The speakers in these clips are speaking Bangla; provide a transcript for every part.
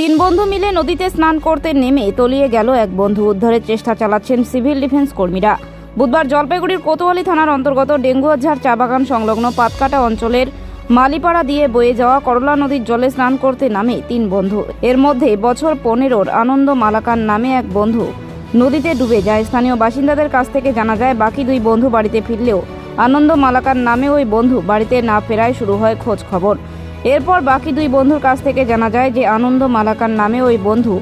তিন বন্ধু মিলে নদীতে স্নান করতে নেমে তলিয়ে গেল এক বন্ধু। উদ্ধারের চেষ্টা চালাচ্ছেন সিভিল ডিফেন্স কর্মীরা। বুধবার জলপাইগুড়ির কোতোয়ালি থানার অন্তর্গত ডেঙ্গুয়াঝাড় চা বাগান সংলগ্ন পাতকাটা অঞ্চলের মালিপাড়া দিয়ে বয়ে যাওয়া করলা নদীর জলে স্নান করতে নামে তিন বন্ধু। এর মধ্যে বছর পনেরোর আনন্দ মালাকান নামে এক বন্ধু। নদীতে ডুবে যায়। স্থানীয় বাসিন্দাদের কাছ থেকে জানা যায়, বাকি দুই বন্ধু বাড়িতে ফিরলেও আনন্দ মালাকার নামে ওই বন্ধু বাড়িতে না ফেরায় শুরু হয় খোঁজ খবর। এরপর বাকি দুই বন্ধুর কাছ থেকে জানা যায় যে আনন্দ মালাকার নামে ওই বন্ধু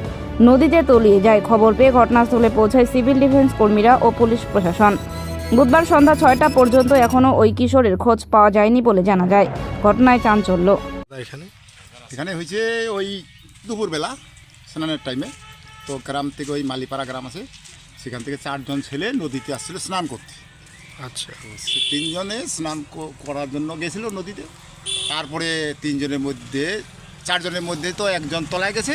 নদীতে তলিয়ে যায়। খবর পেয়ে ঘটনাস্থলে পৌঁছায় সিভিল ডিফেন্স কর্মীরা ও পুলিশ প্রশাসন। বুধবার সন্ধ্যা ছয়টা পর্যন্ত এখনও ওই কিশোরের খোঁজ পাওয়া যায়নি বলে জানা যায়। ঘটনায় চাঞ্চল্য। এখানে? এখানে হয়েছে ওই দুপুরবেলা স্নানের টাইমে তো গ্রাম থেকে ওই মালিপাড়া গ্রাম আছে সেখান থেকে চারজন ছেলে নদীতে আসছিল স্নান করতে। আচ্ছা। তিনজনে স্নান করার জন্য গেছিল নদীতে। তারপরে তিনজনের মধ্যে চারজনের মধ্যে তো একজন তলায় গেছে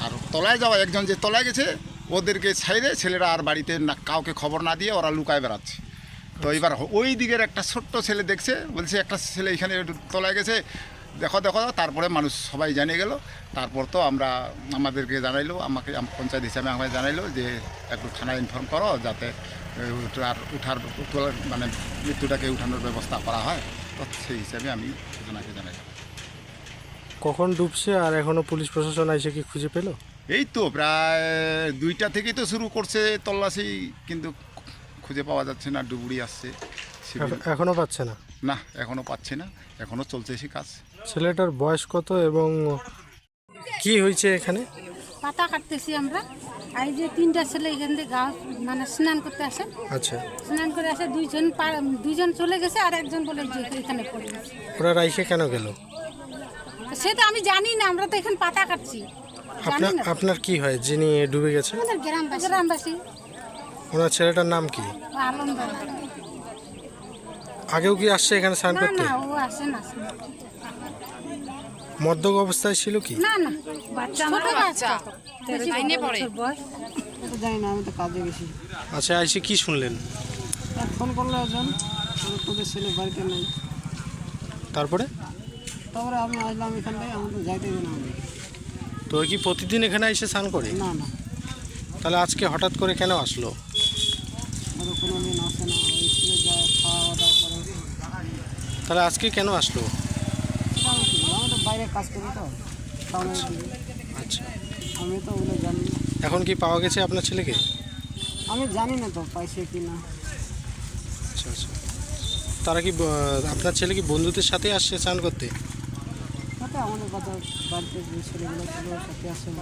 আর তলায় যাওয়া একজন যে তলায় গেছে ওদেরকে ছাইরে ছেলেরা আর বাড়িতে না কাউকে খবর না দিয়ে ওরা লুকায় বেড়াচ্ছে। তো এবার ওই দিকের একটা ছোট্ট ছেলে দেখছে বলছে একটা ছেলে এখানে তলায় গেছে দেখো দেখো তারপরে মানুষ সবাই জানিয়ে গেল। তারপর তো আমরা আমাদেরকে জানাইলো আমাকে আম- পঞ্চায়েত হিসাবে আমাকে জানাইলো যে একটু থানায় ইনফর্ম করো যাতে আর উঠার মানে মৃত্যুটাকে উঠানোর ব্যবস্থা করা হয়। সেই হিসাবে আমি থানাকে জানাইলাম কখন ডুবছে আর এখনও পুলিশ প্রশাসন এসে কি খুঁজে পেল? এই তো প্রায় দুইটা থেকেই তো শুরু করছে তল্লাশি কিন্তু খুঁজে পাওয়া যাচ্ছে না ডুবুরি আসছে। এখনও পাচ্ছে না? না এখনও পাচ্ছে না এখনও চলছে সে কাজ। ছেলেটার বয়স কত এবং কি হয়েছে এখানে? পাতা কাটতেছি আমরা। এই যে তিনটা ছেলে এখান থেকে গা মানে স্নান করতে আসে। আচ্ছা। স্নান করে আসে দুইজন দুইজন চলে গেছে আর একজন বলে যে এখানে পড়ে গেছে। ওরা রাইখে কেন গেল? সে তো আমি জানি না আমরা তো এখানে পাতা কাটছি। আপনার আপনার কি হয় যিনি ডুবে গেছে? গ্রামবাসী গ্রামবাসী। ওনার ছেলেটার নাম কি? আনন্দ আগেও কি আসছে এখানে স্নান করতে? না ও আসে না মদ্যক অবস্থায় ছিল কি? না না বাচ্চা ছোট বাচ্চা। লাইনে পড়ে। জানি না আমি তো কাজে গেছি আচ্ছা আইসে কি শুনলেন? আর ফোন করল একজন। তোদের ছেলে বাড়িতে নেই। তারপরে? তারপরে আমি আসলাম এখান থেকে যাইতে না। তো কি প্রতিদিন এখানে এসে স্নান করে? না না। তাহলে আজকে হঠাৎ করে কেন আসলো? কোনো দিন আসে না ওই স্কুলে যায় খাওয়া দাওয়া করে তাহলে আজকে কেন আসলো? বাইরে কাজ করি তো আচ্ছা। আমি তো ওগুলো জানি এখন কি পাওয়া গেছে আপনার ছেলেকে? আমি জানি না তো পাইছে কি না আচ্ছা আচ্ছা। তারা কি আপনার ছেলে কি বন্ধুদের সাথে আসছে স্নান করতে? আমাদের বাড়িতে ছেলেগুলো ছিল সাথে আসে না।